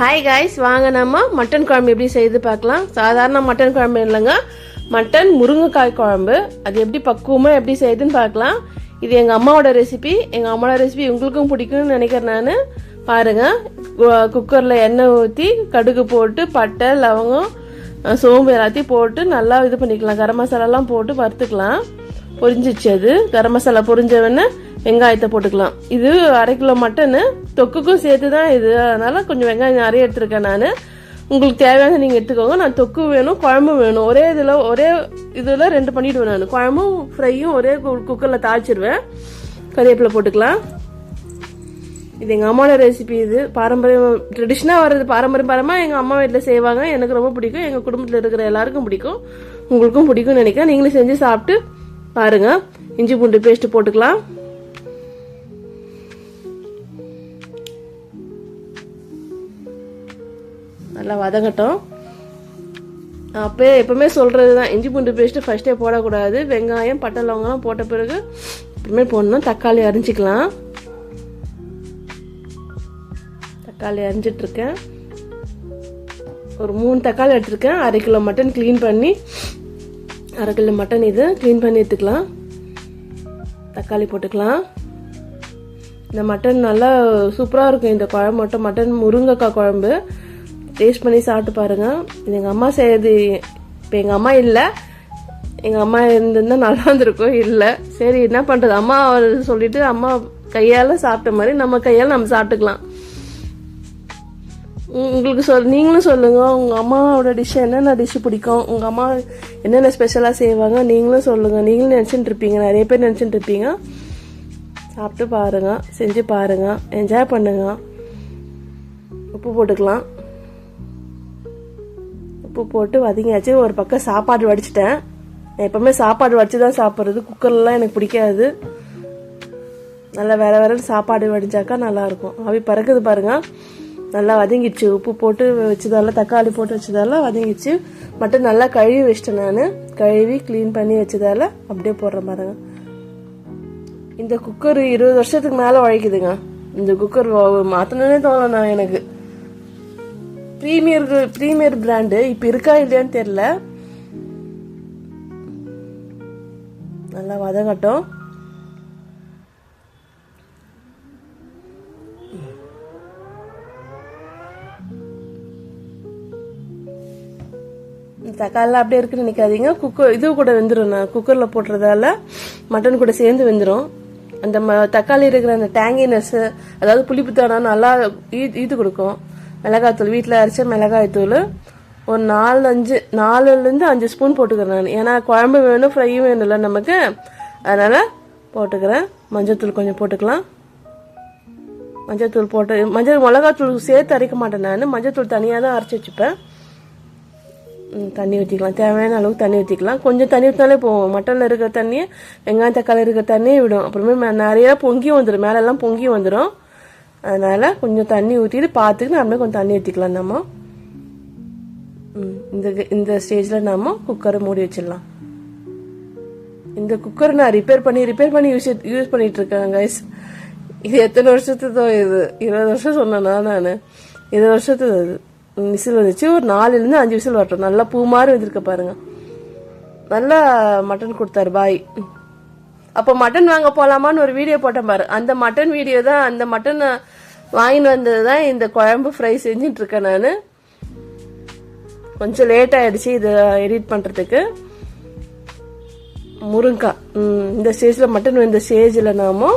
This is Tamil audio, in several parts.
ஹாய் காய்ஸ் வாங்க நம்ம மட்டன் குழம்பு எப்படி செய்து பார்க்கலாம். சாதாரண மட்டன் குழம்பு இல்லைங்க. மட்டன் முருங்கைக்காய் குழம்பு. அது எப்படி பக்குவமாக எப்படி செய்யுதுன்னு பார்க்கலாம். இது எங்கள் அம்மாவோட ரெசிபி எங்கள் அம்மாவோட ரெசிபி உங்களுக்கும் பிடிக்கும்னு நினைக்கிறேன் நான். பாருங்கள் குக்கரில் எண்ணெய் ஊற்றி கடுகு போட்டு பட்டை லவங்கம் சோம்பு எல்லாத்தையும் போட்டு நல்லா இது பண்ணிக்கலாம். கரம் மசாலாலாம் போட்டு வறுத்துக்கலாம். பொரிஞ்சிச்சு அது. கரம் மசாலா பொரிஞ்சவொடனே வெங்காயத்தை போட்டுக்கலாம். இது அரை கிலோ மட்டனு. தொக்குக்கும் சேர்த்து தான் இது. அதனால கொஞ்சம் வெங்காயம் நிறைய எடுத்துருக்கேன் நான். உங்களுக்கு தேவையான நீங்கள் எடுத்துக்கோங்க. நான் தொக்கு வேணும் குழம்பும் வேணும். ஒரே இதில் ஒரே இதில் ரெண்டு பண்ணிவிடுவேன் நான். குழம்பும் ஃப்ரையும் ஒரே குக்கரில் தாய்ச்சிடுவேன் கறிவேப்பிலை போட்டுக்கலாம். இது எங்கள் அம்மாவோட ரெசிபி இது. பாரம்பரியம் ட்ரெடிஷ்னாக வர்றது பாரம்பரியம் பாரமாக எங்கள் அம்மா வீட்டில் செய்வாங்க. எனக்கு ரொம்ப பிடிக்கும். எங்கள் குடும்பத்தில் இருக்கிற எல்லாருக்கும் பிடிக்கும். உங்களுக்கும் பிடிக்கும்னு நினைக்கிறேன். நீங்களும் செஞ்சு சாப்பிட்டு பாருங்கள் இஞ்சி பூண்டு பேஸ்ட் போட்டுக்கலாம். நல்லா வதங்கட்டும். அப்போயே எப்பவுமே சொல்கிறது தான் இஞ்சி பூண்டு பேஸ்ட்டு ஃபஸ்ட்டே போடக்கூடாது. வெங்காயம் பட்டை லவங்கெல்லாம் போட்ட பிறகு எப்பவுமே போடணும். தக்காளி அரிஞ்சிக்கலாம். தக்காளி அரிஞ்சிட்ருக்கேன். ஒரு மூணு தக்காளி எடுத்திருக்கேன். அரை கிலோ மட்டன் க்ளீன் பண்ணி அரை கிலோ மட்டன் இது க்ளீன் பண்ணி எடுத்துக்கலாம். தக்காளி போட்டுக்கலாம். இந்த மட்டன் நல்லா சூப்பராக இருக்கும். இந்த குழம்பு மட்டும் மட்டன் முருங்கைக்காய் குழம்பு. டேஸ்ட் பண்ணி சாப்பிட்டு பாருங்கள் இது எங்கள் அம்மா செய்யறது இப்போ எங்கள் அம்மா இல்லை. எங்கள் அம்மா இருந்திருந்தா நல்லா இருந்திருக்கும் இல்லை. சரி என்ன பண்ணுறது அம்மா சொல்லிட்டு அம்மா கையால் சாப்பிட்ட மாதிரி நம்ம கையால் நம்ம சாப்பிட்டுக்கலாம். உங்களுக்கு சொல் நீங்களும் சொல்லுங்கள் உங்கள் அம்மாவோட டிஷ் என்னென்ன டிஷ் பிடிக்கும்? உங்கள் அம்மா என்னென்ன ஸ்பெஷலாக செய்வாங்க? நீங்களும் சொல்லுங்கள் நீங்களும் நினச்சிட்டு இருப்பீங்க. நிறைய பேர் நினச்சிட்டு இருப்பீங்க. சாப்பிட்டு பாருங்க. செஞ்சு பாருங்க. என்ஜாய் பண்ணுங்க. உப்பு போட்டுக்கலாம். உப்பு போட்டு வதங்கியாச்சு. ஒரு பக்கம் சாப்பாடு வடிச்சிட்டேன். நான் எப்பவுமே சாப்பாடு வடிச்சு தான் சாப்பிட்றது. குக்கர்லாம் எனக்கு பிடிக்காது. நல்லா வேற வேற சாப்பாடு வடிஞ்சாக்கா நல்லா இருக்கும் அவி பறக்குது பாருங்க. நல்லா வதங்கிடுச்சு. உப்பு போட்டு வச்சதால தக்காளி போட்டு வச்சதால வதங்கிடுச்சு. மட்டும் நல்லா கழுவி வச்சிட்டேன் நான். கழுவி க்ளீன் பண்ணி வச்சதால அப்படியே போடுறேன் பாருங்க. இந்த குக்கர் இருபது வருஷத்துக்கு மேலே உழைக்குதுங்க. இந்த குக்கர் மாற்றணுன்னே தோணும் நான் எனக்கு. ப்ரீமியர் ப்ரீமியர் பிராண்டு இப்போ இருக்கா இல்லையான்னு தெரியல. நல்லா வதங்கட்டும். தக்காளிலாம் அப்படியே இருக்குன்னு நினைக்காதீங்க. குக்கர் இது கூட வெந்துடும் நான் குக்கரில் போடுறதால மட்டன் கூட சேர்ந்து வெந்துடும் அந்த ம தக்காளி இருக்கிற அந்த டேங்கினஸ் அதாவது புளிப்புத்தானா நல்லா ஈ- ஈத்து கொடுக்கும். மிளகாத்தூள் வீட்டில் அரைச்ச மிளகாய்த்தூள் ஒரு நாலு அஞ்சு நாலுலேருந்து அஞ்சு ஸ்பூன் போட்டுக்கிறேன் நான். ஏன்னா குழம்பு வேணும் ஃப்ரையும் வேணும்ல நமக்கு. அதனால் போட்டுக்கிறேன். மஞ்சள்தூள் கொஞ்சம் போட்டுக்கலாம். மஞ்சள்தூள் போட்டு மஞ்சள் மிளகாத்தூள் சேர்த்து அரைக்க மாட்டேன் நான். மஞ்சள்தூள் தனியாக தான் அரைச்சி வச்சுப்பேன். ம், தண்ணி ஊற்றிக்கலாம் தேவையான அளவுக்கு தண்ணி ஊற்றிக்கலாம் கொஞ்சம் தண்ணி ஊற்றினாலே போகும் மட்டனில் இருக்கிற தண்ணியை வெங்காயம் தக்காளி இருக்கிற தண்ணியே விடும். அப்புறமே நிறையா பொங்கி வந்துடும் மேலெல்லாம் பொங்கி வந்துடும் அதனால் கொஞ்சம் தண்ணி ஊற்றிட்டு பார்த்துக்கிட்டு நம்மளே கொஞ்சம் தண்ணி ஊற்றிக்கலாம் நம்ம. ம், இந்த இந்த ஸ்டேஜில் நாம் குக்கரை மூடி வச்சிடலாம். இந்த குக்கர் நான் ரிப்பேர் பண்ணி ரிப்பேர் பண்ணி யூஸ் யூஸ் பண்ணிகிட்ருக்கேன் கைஸ் இது எத்தனை வருஷத்துதோ இது? இருபது வருஷம் சொன்னேனா நான் இருபது வருஷத்து அது விசில் வந்துச்சு. ஒரு நாலுலேருந்து அஞ்சு விசில் வரட்டும். நல்லா பூ மாதிரி வந்திருக்க பாருங்க. நல்லா மட்டன் கொடுத்தாரு பாய் அப்போ மட்டன் வாங்க போகலாமான்னு ஒரு வீடியோ போட்டேன் பாரு. அந்த மட்டன் வீடியோ தான் அந்த மட்டன் வாங்கிட்டு வந்தது தான் இந்த குழம்பு ஃப்ரை செஞ்சுட்டு இருக்கேன் நான். கொஞ்சம் லேட் ஆயிடுச்சு இதை எடிட் பண்ணுறதுக்கு முருங்காய் இந்த ஸ்டேஜில் மட்டன் இந்த ஸ்டேஜில் நாம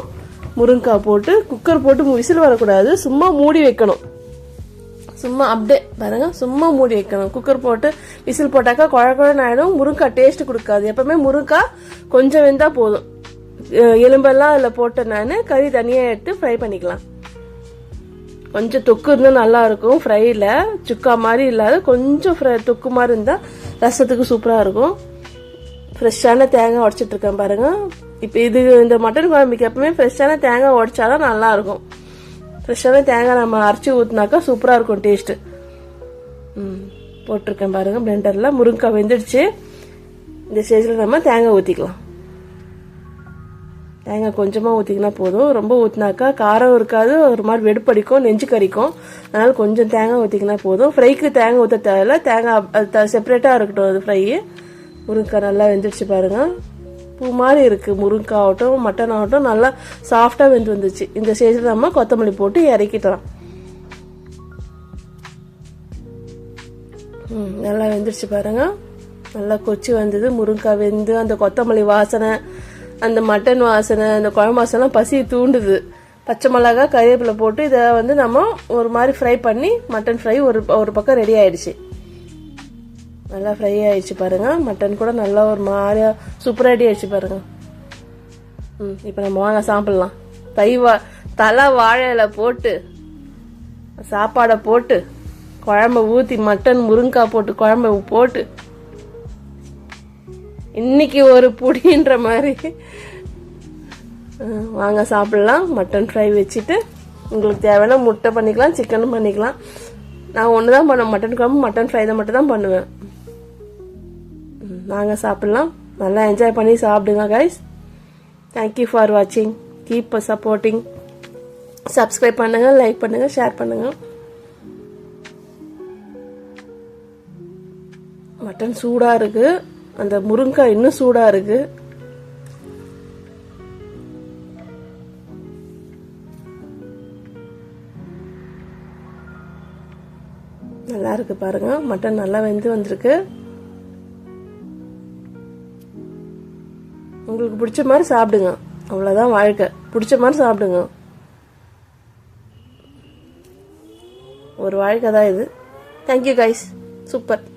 முருங்காய் போட்டு குக்கர் போட்டு விசில் வரக்கூடாது. சும்மா மூடி வைக்கணும். சும்மா அப்படியே பாருங்க சும்மா மூடி வைக்கணும். குக்கர் போட்டு விசில் போட்டாக்கா குழ குழன்னு ஆயிடும். முருங்காய் டேஸ்ட் கொடுக்காது. எப்பவுமே முருங்காய் கொஞ்சம் வெந்தா போதும். எலும்பெல்லாம் அதில் போட்டு நான் கறி தனியாக எடுத்து ஃப்ரை பண்ணிக்கலாம். கொஞ்சம் தொக்கு இருந்தால் நல்லா இருக்கும். ஃப்ரையில் சுக்கா மாதிரி இல்லாத கொஞ்சம் ஃப்ரை தொக்கு மாதிரி இருந்தால் ரசத்துக்கு சூப்பராக இருக்கும். ஃப்ரெஷ்ஷான தேங்காய் உடச்சிட்ருக்கேன் பாருங்கள் இப்போ இது இந்த மட்டன் குழம்புக்கு எப்பவுமே ஃப்ரெஷ்ஷான தேங்காய் உடைச்சாதான் நல்லாயிருக்கும் ஃப்ரெஷ்ஷான தேங்காய் நம்ம அரைச்சி ஊற்றினாக்கா சூப்பராக இருக்கும் டேஸ்ட்டு ம் போட்டிருக்கேன் பாருங்கள் பிளெண்டரில் முருங்கைக்காய் வெந்துடுச்சு. இந்த ஸ்டேஜில் நம்ம தேங்காய் ஊற்றிக்கலாம் தேங்காய் கொஞ்சமாக ஊற்றிக்கினா போதும். ரொம்ப ஊற்றினாக்கா காரம் இருக்காது. ஒரு மாதிரி வெடுப்படிக்கும் நெஞ்சு கறிக்கும் அதனால் கொஞ்சம் தேங்காய் ஊற்றிக்கினா போதும். ஃப்ரைக்கு தேங்காய் ஊற்ற தேவையில்ல தேங்காய் அது செப்பரேட்டாக இருக்கட்டும் அது ஃப்ரை முருங்கைக்காய் நல்லா வெந்துடுச்சு பாருங்க. பூ மாதிரி இருக்குது முருங்கைக்காய் ஆகட்டும் மட்டன் ஆகட்டும் நல்லா சாஃப்டாக வெந்து வந்துச்சு. இந்த ஸ்டேஜில் நம்ம கொத்தமல்லி போட்டு இறக்கிட்டலாம் நல்லா வெந்துருச்சு பாருங்க. நல்லா கொச்சி வந்தது. முருங்கைக்காய் வெந்து அந்த கொத்தமல்லி வாசனை அந்த மட்டன் வாசனை அந்த குழம்பு வாசனைலாம் பசியை தூண்டுது. பச்சை மிளகா கறிவேப்பிலை போட்டு இதை வந்து நம்ம ஒரு மாதிரி ஃப்ரை பண்ணி மட்டன் ஃப்ரை ஒரு ஒரு பக்கம் ரெடி ஆயிடுச்சு. நல்லா ஃப்ரை ஆயிடுச்சு பாருங்க. மட்டன் கூட நல்லா ஒரு மாதிரியா சூப்பராக ரெடி ஆயிடுச்சு பாருங்க. ம் இப்போ நம்ம வாங்க சாப்பிட்லாம். தை வா தலை வாழை போட்டு சாப்பாடை போட்டு குழம்ப ஊற்றி மட்டன் முருங்கைக்காய் போட்டு குழம்ப போட்டு இன்னைக்கு ஒரு புடின்ற மாதிரி. வாங்க சாப்பிடலாம். மட்டன் ஃப்ரை வச்சுட்டு உங்களுக்கு தேவையான முட்டை பண்ணிக்கலாம் சிக்கனும் பண்ணிக்கலாம். நான் ஒன்று தான் பண்ணுவேன் மட்டன் குழம்பு மட்டன் ஃப்ரை தான் மட்டும் தான் பண்ணுவேன் வாங்க சாப்பிடலாம். நல்லா என்ஜாய் பண்ணி சாப்பிடுங்க கைஸ் தேங்க்யூ ஃபார் வாட்சிங் கீப் சப்போர்ட்டிங் சப்ஸ்கிரைப் பண்ணுங்கள் லைக் பண்ணுங்கள் ஷேர் பண்ணுங்கள் மட்டன் சூடாக இருக்குது அந்த முருங்காய் இன்னும் சூடா இருக்கு. நல்லா இருக்கு பாருங்க. மட்டன் நல்லா வெந்து வந்திருக்கு. உங்களுக்கு பிடிச்ச மாதிரி சாப்பிடுங்க. அவ்வளோதான் வாழ்க்கை. பிடிச்ச மாதிரி சாப்பிடுங்க. ஒரு வாழ்க்கை தான் இது தேங்க்யூ கைஸ் சூப்பர்